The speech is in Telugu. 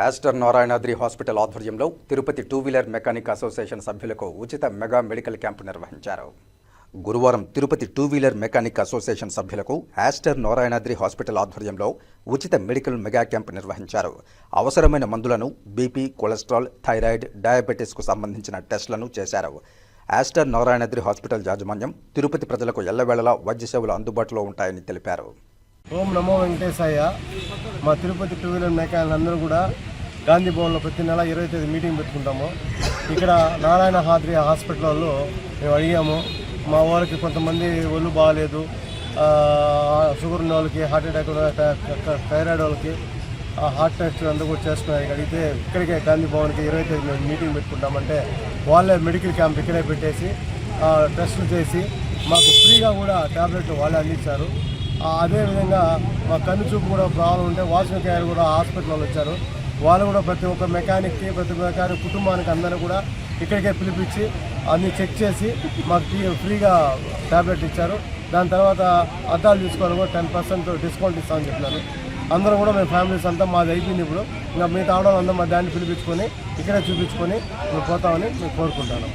యాస్టర్ నారాయణాద్రి హాస్పిటల్ ఆధ్వర్యంలో Tirupati two wheeler mechanic association సభ్యులకు ఉచిత మెగా మెడికల్ క్యాంపు నిర్వహించారు. గురువారం Tirupati two wheeler mechanic association సభ్యులకు యాస్టర్ నారాయణాద్రి హాస్పిటల్ ఆధ్వర్యంలో ఉచిత మెడికల్ మెగా క్యాంపు నిర్వహించారు. అవసరమైన మందులను బీపీ కొలెస్ట్రాల్ థైరాయిడ్ డయాబెటీస్కు సంబంధించిన టెస్టులను చేశారు. యాస్టర్ నారాయణాద్రి హాస్పిటల్ యాజమాన్యం తిరుపతి ప్రజలకు ఎల్లవేళలా వైద్య సేవలు అందుబాటులో ఉంటాయని తెలిపారు. ఓం నమో వెంకటేశాయ. మా తిరుపతి టూ వీలర్ మెకానిక్ అందరూ కూడా గాంధీ భవన్లో ప్రతి నెల ఇరవై తేదీ మీటింగ్ పెట్టుకుంటాము. ఇక్కడ నారాయణ హాద్రి హాస్పిటల్లో మేము అడిగాము. మా వాళ్ళకి కొంతమంది ఒళ్ళు బాగాలేదు షుగర్ ఉన్న వాళ్ళకి హార్ట్ అటాక్ థైరాయిడ్ వాళ్ళకి ఆ హార్ట్ టెస్ట్ అందరూ కూడా చేసుకున్నారు అడిగితే ఇక్కడికే గాంధీ భవన్కి ఇరవై తేదీ మేము మీటింగ్ పెట్టుకుంటామంటే వాళ్ళే మెడికల్ క్యాంప్ ఇక్కడే పెట్టేసి టెస్టులు చేసి మాకు ఫ్రీగా కూడా ట్యాబ్లెట్లు వాళ్ళే అందించారు. అదేవిధంగా మా కన్ను చూపు కూడా ప్రాబ్లం ఉంటే వాచ్మెన్ కేర్ కూడా హాస్పిటల్ వచ్చారు. వాళ్ళు కూడా ప్రతి ఒక్క మెకానిక్కి ప్రతి మెకానిక్ కుటుంబానికి అందరూ కూడా ఇక్కడికే పిలిపించి అన్ని చెక్ చేసి మాకు ఫ్రీగా ట్యాబ్లెట్ ఇచ్చారు. దాని తర్వాత అద్దాలు తీసుకోవాలి కూడా టెన్ పర్సెంట్ డిస్కౌంట్ ఇస్తామని చెప్పినారు. అందరం కూడా మేము ఫ్యామిలీస్ అంతా మాది అయిపోయింది ఇప్పుడు. ఇంకా మిగతా ఆడవాళ్ళు అందరం మా దాన్ని పిలిపించుకొని ఇక్కడే చూపించుకొని మేము పోతామని మేము కోరుకుంటాను